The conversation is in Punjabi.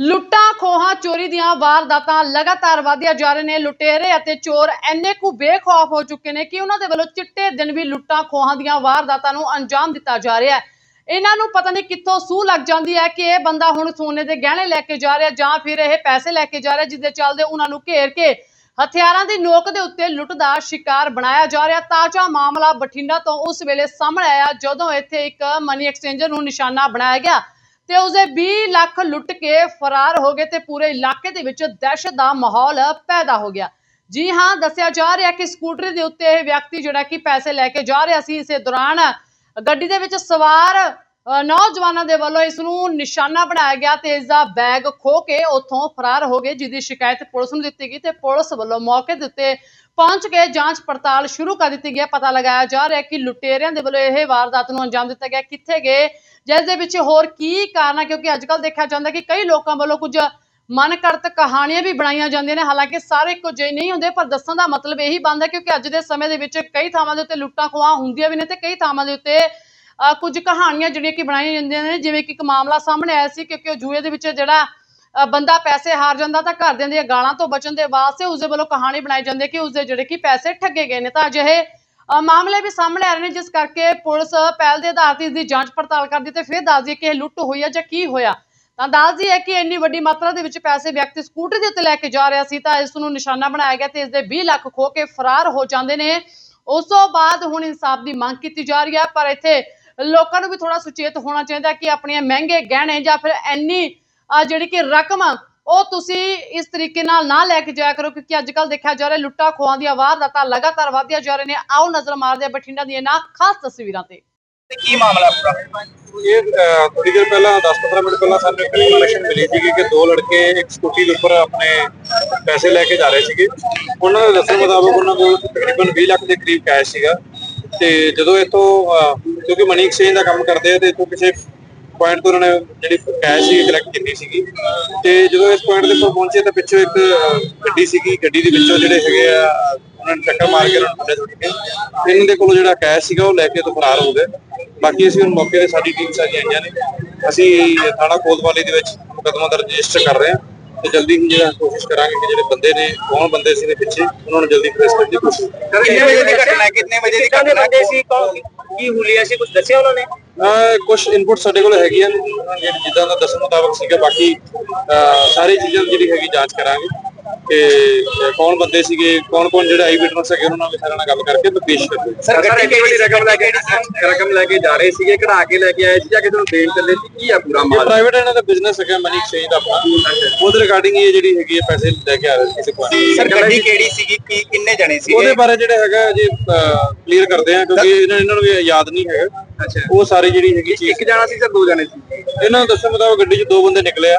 ਲੁੱਟਾਂ ਖੋਹਾਂ, ਚੋਰੀ ਦੀਆਂ ਵਾਰਦਾਤਾਂ ਲਗਾਤਾਰ ਵਧਦੀਆਂ ਜਾ ਰਹੇ ਨੇ। ਲੁਟੇਰੇ ਅਤੇ ਚੋਰ ਐਨੇ ਕੁ ਬੇਖੌਫ ਹੋ ਚੁੱਕੇ ਨੇ ਕਿ ਉਹਨਾਂ ਦੇ ਵੱਲੋਂ ਚਿੱਟੇ ਦਿਨ ਵੀ ਲੁੱਟਾਂ ਖੋਹਾਂ ਦੀਆਂ ਵਾਰਦਾਤਾਂ ਨੂੰ ਅੰਜਾਮ ਦਿੱਤਾ ਜਾ ਰਿਹਾ ਹੈ। ਇਹਨਾਂ ਨੂੰ ਪਤਾ ਨਹੀਂ ਕਿੱਥੋਂ ਸੂਹ ਲੱਗ ਜਾਂਦੀ ਹੈ ਕਿ ਇਹ ਬੰਦਾ ਹੁਣ ਸੋਨੇ ਦੇ ਗਹਿਣੇ ਲੈ ਕੇ ਜਾ ਰਿਹਾ ਜਾਂ ਫਿਰ ਇਹ ਪੈਸੇ ਲੈ ਕੇ ਜਾ ਰਿਹਾ ਜਿਸ ਦੇ ਚੱਲਦੇ ਉਹਨਾਂ ਨੂੰ ਘੇਰ ਕੇ ਹਥਿਆਰਾਂ ਦੀ ਨੋਕ ਦੇ ਉੱਤੇ ਲੁੱਟ ਦਾ ਸ਼ਿਕਾਰ ਬਣਾਇਆ ਜਾ ਰਿਹਾ ਤਾਜ਼ਾ ਮਾਮਲਾ ਬਠਿੰਡਾ ਤੋਂ ਉਸ ਵੇਲੇ ਸਾਹਮਣੇ ਆਇਆ, ਜਦੋਂ ਇੱਥੇ ਇੱਕ ਮਨੀ ਐਕਸਚੇਂਜਰ ਨੂੰ ਨਿਸ਼ਾਨਾ ਬਣਾਇਆ ਗਿਆ। ਤੇ ਉਸਦੇ 20 ਲੱਖ ਲੁੱਟ ਕੇ ਫਰਾਰ ਹੋ ਗਏ ਤੇ ਪੂਰੇ ਇਲਾਕੇ ਦੇ ਵਿੱਚ ਦਹਿਸ਼ਤ ਦਾ ਮਾਹੌਲ ਪੈਦਾ ਹੋ ਗਿਆ। ਜੀ ਹਾਂ, ਦੱਸਿਆ ਜਾ ਰਿਹਾ ਕਿ ਸਕੂਟਰੀ ਦੇ ਉੱਤੇ ਇਹ ਵਿਅਕਤੀ ਜਿਹੜਾ ਕਿ ਪੈਸੇ ਲੈ ਕੇ ਜਾ ਰਿਹਾ ਸੀ, ਇਸੇ ਦੌਰਾਨ ਗੱਡੀ ਦੇ ਵਿੱਚ ਸਵਾਰ ਨੌਜਵਾਨਾਂ ਦੇ ਵੱਲੋਂ ਇਸ ਨੂੰ ਨਿਸ਼ਾਨਾ ਬਣਾਇਆ ਗਿਆ ਤੇ ਇਸ ਦਾ ਬੈਗ ਖੋ ਕੇ ਉੱਥੋਂ ਫਰਾਰ ਹੋ ਗਏ ਜਿਸ ਦੀ ਸ਼ਿਕਾਇਤ ਪੁਲਿਸ ਨੂੰ ਦਿੱਤੀ ਗਈ ਤੇ ਪੁਲਿਸ ਵੱਲੋਂ ਮੌਕੇ ਦੇ ਉੱਤੇ ਪਹੁੰਚ ਕੇ ਜਾਂਚ ਪੜਤਾਲ ਸ਼ੁਰੂ ਕਰ ਦਿੱਤੀ ਗਈ ਪਤਾ ਲਗਾਇਆ ਜਾ ਰਿਹਾ ਕਿ ਲੁਟੇਰਿਆਂ ਦੇ ਵੱਲੋਂ ਇਹ ਵਾਰਦਾਤ ਨੂੰ ਅੰਜਾਮ ਦਿੱਤਾ ਗਿਆ। ਕਿੱਥੇ ਗਏ, ਜਿਸ ਦੇ ਵਿੱਚ ਹੋਰ ਕੀ ਕਾਰਨ ਹੈ? ਕਿਉਂਕਿ ਅੱਜ ਕੱਲ੍ਹ ਦੇਖਿਆ ਜਾਂਦਾ ਕਿ ਕਈ ਲੋਕਾਂ ਵੱਲੋਂ ਕੁਝ ਮਨ ਕਰਤ ਕਹਾਣੀਆਂ ਵੀ ਬਣਾਈਆਂ ਜਾਂਦੀਆਂ ਨੇ। ਹਾਲਾਂਕਿ ਸਾਰੇ ਕੁਝ ਨਹੀਂ ਹੁੰਦੇ, ਪਰ ਦੱਸਣ ਦਾ ਮਤਲਬ ਇਹੀ ਬਣਦਾ ਕਿਉਂਕਿ ਅੱਜ ਦੇ ਸਮੇਂ ਦੇ ਵਿੱਚ ਕਈ ਥਾਵਾਂ ਦੇ ਉੱਤੇ ਲੁੱਟਾਂ ਖੋਹਾਂ ਹੁੰਦੀਆਂ ਵੀ ਨੇ ਤੇ ਕਈ ਥਾਵਾਂ ਦੇ ਉੱਤੇ ਕੁਝ ਕਹਾਣੀਆਂ ਜਿਹੜੀਆਂ ਕਿ ਬਣਾਈਆਂ ਜਾਂਦੀਆਂ ਨੇ, ਜਿਵੇਂ ਕਿ ਇੱਕ ਮਾਮਲਾ ਸਾਹਮਣੇ ਆਇਆ ਸੀ ਕਿਉਂਕਿ ਉਹ ਜੂਏ ਦੇ ਵਿੱਚ ਜਿਹੜਾ ਬੰਦਾ ਪੈਸੇ ਹਾਰ ਜਾਂਦਾ ਤਾਂ ਘਰਦਿਆਂ ਦੀਆਂ ਗਾਲਾਂ ਤੋਂ ਬਚਣ ਦੇ ਵਾਸਤੇ ਉਸਦੇ ਵੱਲੋਂ ਕਹਾਣੀ ਬਣਾਈ ਜਾਂਦੀ ਹੈ ਕਿ ਉਸਦੇ ਜਿਹੜੇ ਕਿ ਪੈਸੇ ਠੱਗੇ ਗਏ ਨੇ। ਤਾਂ ਅਜਿਹੇ ਮਾਮਲੇ ਵੀ ਸਾਹਮਣੇ ਆ ਰਹੇ ਨੇ, ਜਿਸ ਕਰਕੇ ਪੁਲਿਸ ਪਹਿਲ ਦੇ ਆਧਾਰ ਤੇ ਇਸ ਦੀ ਜਾਂਚ ਪੜਤਾਲ ਕਰਦੀ ਤੇ ਫਿਰ ਦੱਸਦੀ ਹੈ ਕਿ ਇਹ ਲੁੱਟ ਹੋਈ ਹੈ ਜਾਂ ਕੀ ਹੋਇਆ। ਤਾਂ ਦੱਸਦੀ ਹੈ ਕਿ ਇੰਨੀ ਵੱਡੀ ਮਾਤਰਾ ਦੇ ਵਿੱਚ ਪੈਸੇ ਵਿਅਕਤੀ ਸਕੂਟਰ ਦੇ ਉੱਤੇ ਲੈ ਕੇ ਜਾ ਰਿਹਾ ਸੀ ਤਾਂ ਇਸ ਨੂੰ ਨਿਸ਼ਾਨਾ ਬਣਾਇਆ ਗਿਆ ਤੇ ਇਸ ਦੇ 20 ਲੱਖ ਖੋ ਕੇ ਫਰਾਰ ਹੋ ਜਾਂਦੇ ਨੇ। ਉਸ ਤੋਂ ਬਾਅਦ ਹੁਣ ਇਨਸਾਫ ਦੀ ਮੰਗ ਕੀਤੀ ਜਾ ਰਹੀ ਹੈ, ਪਰ ਇੱਥੇ ਲੋਕਾਂ ਨੂੰ ਵੀ ਥੋੜਾ ਸੁਚੇਤ ਹੋਣਾ ਚਾਹੀਦਾ ਕਿ ਆਪਣੀਆਂ ਮਹਿੰਗੇ ਗਹਿਣੇ ਜਾਂ ਫਿਰ ਆ ਜਿਹੜੀ ਕਿ ਰਕਮ ਆ, ਉਹ ਤੁਸੀਂ ਇਸ ਤਰੀਕੇ ਨਾਲ ਨਾ ਲੈ ਕੇ ਜਾਇਆ ਕਰੋ ਕਿਉਂਕਿ ਅੱਜ ਕੱਲ ਦੇਖਿਆ ਜਾ ਰਿਹਾ ਲੁੱਟਾਂ ਖੋਹਾਂ ਦੀਆਂ ਵਾਰਦਾਤਾਂ ਲਗਾਤਾਰ ਵਧਦੀਆਂ ਜਾ ਰਹੀਆਂ ਨੇ। ਆਓ ਨਜ਼ਰ ਮਾਰਦੇ ਹਾਂ ਬਠਿੰਡਾ ਦੀਆਂ ਇਹਨਾਂ ਖਾਸ ਤਸਵੀਰਾਂ ਤੇ। ਤੇ ਕੀ ਮਾਮਲਾ ਪੂਰਾ? ਇਹ ਥੋੜੀ ਦੇਰ ਪਹਿਲਾਂ 10-15 ਮਿੰਟ ਪਹਿਲਾਂ ਸਾਨੂੰ ਇੱਕ ਇਨਫੋਰਮੇਸ਼ਨ ਮਿਲੀ ਸੀ ਕਿ ਦੋ ਲੜਕੇ ਇੱਕ ਸਕੂਟੀ ਦੇ ਉੱਪਰ ਆਪਣੇ ਪੈਸੇ ਲੈ ਕੇ ਜਾ ਰਹੇ ਸੀਗੇ। ਉਹਨਾਂ ਦੇ ਦੱਸਣ ਮੁਤਾਬਕ ਉਹਨਾਂ ਕੋਲ ਤਕਰੀਬਨ 20 ਲੱਖ ਦੇ ਕਰੀਬ ਕੈਸ਼ ਸੀਗਾ। ਤੇ ਜਦੋਂ ਇਥੋਂ ਕਿਉਂਕਿ ਮਨੀ ਐਕਸਚੇਂਜ ਦਾ ਕੰਮ ਕਰਦੇ ਆ ਤੇ ਇਥੋਂ ਕਿਸੇ ਪੁਆਇੰਟ ਤੋਂ ਉਹਨਾਂ ਨੇ ਜਿਹੜੀ ਕੈਸ਼ ਸੀ ਕਲੈਕਟ ਕੀਤੀ ਸੀਗੀ। ਤੇ ਜਦੋਂ ਇਸ ਪੁਆਇੰਟ ਦੇ ਉੱਪਰ ਪਹੁੰਚੇ ਤਾਂ ਪਿੱਛੋਂ ਇੱਕ ਗੱਡੀ ਸੀਗੀ, ਗੱਡੀ ਦੇ ਵਿੱਚੋਂ ਜਿਹੜੇ ਹੈਗੇ ਆ, ਉਹਨਾਂ ਨੇ ਟੱਕਰ ਮਾਰ ਕੇ ਉਹਨਾਂ ਨੂੰ ਥੱਲੇ ਕੇ ਇਹਨਾਂ ਦੇ ਕੋਲੋਂ ਜਿਹੜਾ ਕੈਸ਼ ਸੀਗਾ ਉਹ ਲੈ ਕੇ ਤੋਂ ਫਰਾਰ ਹੋ ਗਏ। ਬਾਕੀ ਅਸੀਂ ਹੁਣ ਮੌਕੇ ਤੇ ਸਾਡੀ ਟੀਮ ਸਾਰੀਆਂ ਆਈਆਂ ਨੇ। ਅਸੀਂ ਥਾਣਾ ਕੋਤਵਾਲੀ ਦੇ ਵਿੱਚ ਮੁਕੱਦਮਾ ਦਰਜ ਰਜਿਸਟਰ ਕਰ ਰਹੇ ਹਾਂ। ਤੇ ਜਲਦੀ ਹੀ ਜਿਹੜਾ ਕੋਸ਼ਿਸ਼ ਕਰਾਂਗੇ ਕਿ ਜਿਹੜੇ ਬੰਦੇ ਨੇ ਕੌਣ ਬੰਦੇ ਸੀ ਨੇ ਪਿੱਛੇ ਉਹਨਾਂ ਨੂੰ ਜਲਦੀ ਟ੍ਰੇਸ ਕਰਨ ਦੀ ਕੋਸ਼ਿਸ਼। ਕਿੰਨੇ ਵਜੇ ਦੀ ਘਟਨਾ ਹੈ? ਕਿੰਨੇ ਵਜੇ ਦੀ ਘਟਨਾ ਹੈ? ਸੀ? ਕੌਣ? ਕੀ ਹੁਲੀਆ ਸੀ? ਕੁਝ ਦੱਸਿਆ ਉਹਨਾਂ ਨੇ? ਕੁਝ ਇਨਪੁਟ ਸਾਡੇ ਕੋਲ ਹੈਗੀਆਂ ਨੇ ਉਹਨਾਂ ਨੇ ਜਿੱਦਾਂ ਦਾ ਦੱਸਣ ਮੁਤਾਬਕ ਸੀਗਾ ਬਾਕੀ ਸਾਰੀ ਚੀਜ਼ਾਂ ਦੀ ਜਿਹੜੀ ਹੈਗੀ ਜਾਂਚ ਕਰਾਂਗੇ। ਤੇ ਅਹ ਕੌਣ ਬੰਦੇ ਸੀਗੇ ਕੌਣ ਕੌਣ ਜਿਹੜੇ ਆਈ ਵਿਟਨੈਸ ਹੈਗੇ ਉਹਨਾਂ ਨਾਲ ਸਾਰਿਆਂ ਨਾਲ ਗੱਲ ਕਰਕੇ ਤੇ ਪੇਸ਼ ਕਰਾਂਗੇ ਸਰ ਗੱਡੀ ਕਿਹੜੀ ਰਕਮ ਲੈ ਕੇ ਰਕਮ ਲੈ ਕੇ ਜਾ ਰਹੇ ਸੀਗੇ ਕਢਾ ਕੇ ਲੈ ਕੇ ਆਏ ਸੀ ਜਾਂ ਕਿਸੇ ਨੂੰ ਦੇਣ ਚੱਲੇ ਸੀ? ਕੀ ਆ ਪੂਰਾ ਇਹ ਮਾਲ? ਪ੍ਰਾਈਵੇਟ ਇਹਨਾਂ ਦਾ ਬਿਜ਼ਨਸ ਹੈਗਾ ਮਨੀ ਐਕਸਚੇਂਜ ਦਾ ਆਪਣਾ। ਉਹਦੇ ਰਿਗਾਰਡਿੰਗ ਇਹ ਜਿਹੜੀ ਹੈਗੀ ਹੈ ਪੈਸੇ ਲੈ ਕੇ ਆ ਰਹੇ ਸੀ ਕਿਸੇ ਕੋਲ ਸਰ ਗੱਡੀ ਕਿਹੜੀ ਸੀਗੀ? ਕੀ ਕਿੰਨੇ ਜਣੇ ਸੀ ਉਹਦੇ ਬਾਰੇ ਜਿਹੜਾ ਹੈਗਾ ਜੀ ਕਲੀਅਰ ਕਰਦੇ ਆ ਕਿਉਂਕਿ ਇਹਨਾਂ ਨੂੰ ਵੀ ਯਾਦ ਨਹੀਂ ਹੈਗਾ। ਅੱਛਾ। ਉਹ ਸਾਰੇ ਜਿਹੜੀ ਹੈਗੀ ਚੀਜ਼ ਇੱਕ ਜਾਣਾ ਸੀ ਜਾਂ ਦੋ ਜਾਣੇ ਸੀ? ਇਹਨਾਂ ਨੂੰ ਦੱਸਣ ਮੁਤਾਬਕ ਗੱਡੀ 'ਚ ਦੋ ਬੰਦੇ ਨਿਕਲੇ ਆ।